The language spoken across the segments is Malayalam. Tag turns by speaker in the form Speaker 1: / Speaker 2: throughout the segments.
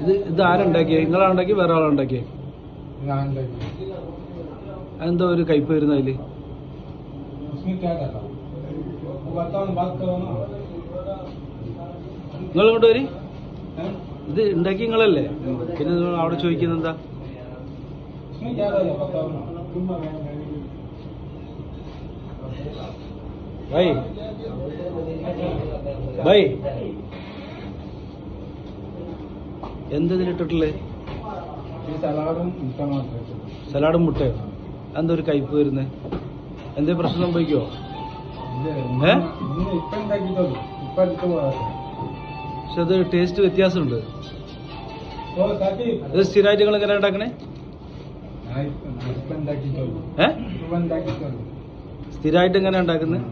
Speaker 1: ഇത് ഇത് ആരുണ്ടാക്കിയ? നിങ്ങളാണുണ്ടാക്കിയ? വേറെ ആളുണ്ടാക്കിയ എന്തോ ഒരു കയ്പ് വരുന്ന
Speaker 2: അതിൽ?
Speaker 1: നിങ്ങൾ ഇങ്ങോട്ട് വരി? ഇത് ഉണ്ടാക്കി നിങ്ങളല്ലേ? പിന്നെ നിങ്ങൾ അവിടെ ചോദിക്കുന്ന എന്താ? ബൈ. ബൈ. എന്താ ഇതിലിട്ടിട്ടുള്ളത്
Speaker 2: ഈ സലാഡും
Speaker 1: മുട്ടയോ? എന്താ ഒരു കയ്പ് വരുന്നത് എന്തേ പ്രശ്നം
Speaker 2: സംഭവിക്കോ
Speaker 1: പക്ഷെ അത് ടേസ്റ്റ് വ്യത്യാസമുണ്ട്. ഇത് സ്ഥിരമായിട്ട് നിങ്ങൾ എങ്ങനെ ഉണ്ടാക്കണേ? സ്ഥിരമായിട്ട് എങ്ങനെ ഉണ്ടാക്കുന്നത്?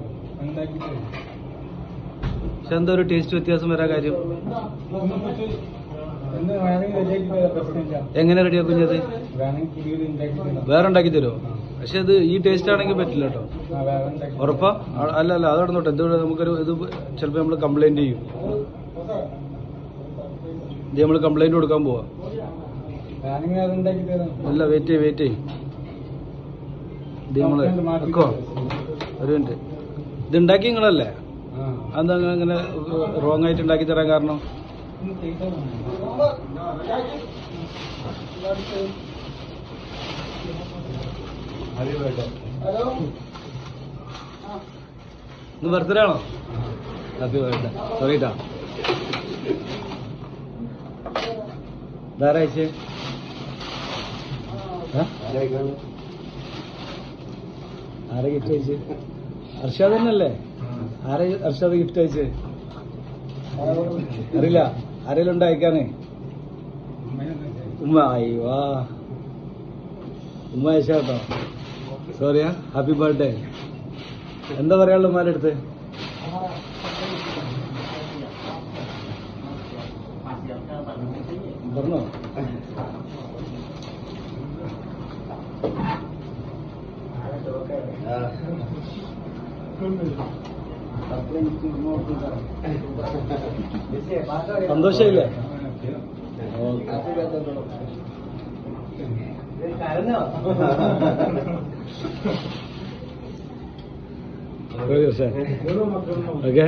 Speaker 1: പക്ഷെ എന്താ ഒരു ടേസ്റ്റ് വ്യത്യാസം വരാ കാര്യം? എങ്ങനെ റെഡിയാക്കും
Speaker 2: തരാം
Speaker 1: വേറെ ഉണ്ടാക്കി തരുമോ? പക്ഷെ അത് ഈ ടേസ്റ്റ് ആണെങ്കിൽ പറ്റില്ല കേട്ടോ. ഉറപ്പാ? അല്ല അല്ല അത് നടന്നോട്ടെ. എന്തുകൊണ്ട് നമുക്കൊരു ഇത് ചിലപ്പോൾ നമ്മൾ കംപ്ലൈന്റ് ചെയ്യും. ഇത് നമ്മൾ കംപ്ലൈന്റ് കൊടുക്കാൻ പോവാ. അല്ല വെയിറ്റ് ചെയ്യ് വെയിറ്റ് ചെയ്യ്. ഇത് നമ്മൾ വെക്കോ. ഒരു മിനിറ്റ് ഇത് ഉണ്ടാക്കി നിങ്ങളല്ലേ? അതെന്താ നിങ്ങൾ റോങ് ആയിട്ട് ഉണ്ടാക്കി തരാൻ കാരണം? ഇന്ന് ബർത്ത്ഡേ ആണോ? ഹാപ്പി ബർത്ത്ഡേ സോറി ട്ടാ ധാരാഴ്ച ആരെ ഗിഫ്റ്റ് അയച്ച്? അർഷാദ് തന്നെയല്ലേ? ആരെ അർഷാദ് ഗിഫ്റ്റ് അയച്ച്? അറിയില്ല. ആരെങ്കിലും ഉമ്മ. അയ്യോ. ഉമ്മ അയച്ച കേട്ടോ. സോറിയാ ഹാപ്പി ബർത്ത്ഡേ എന്താ പറയാനുള്ള ഉമ്മാരുടെ അടുത്ത്? പറഞ്ഞോ? ಸಂತೋಷ ಇಲ್ಲ okay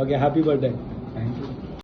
Speaker 1: okay happy
Speaker 2: birthday thank you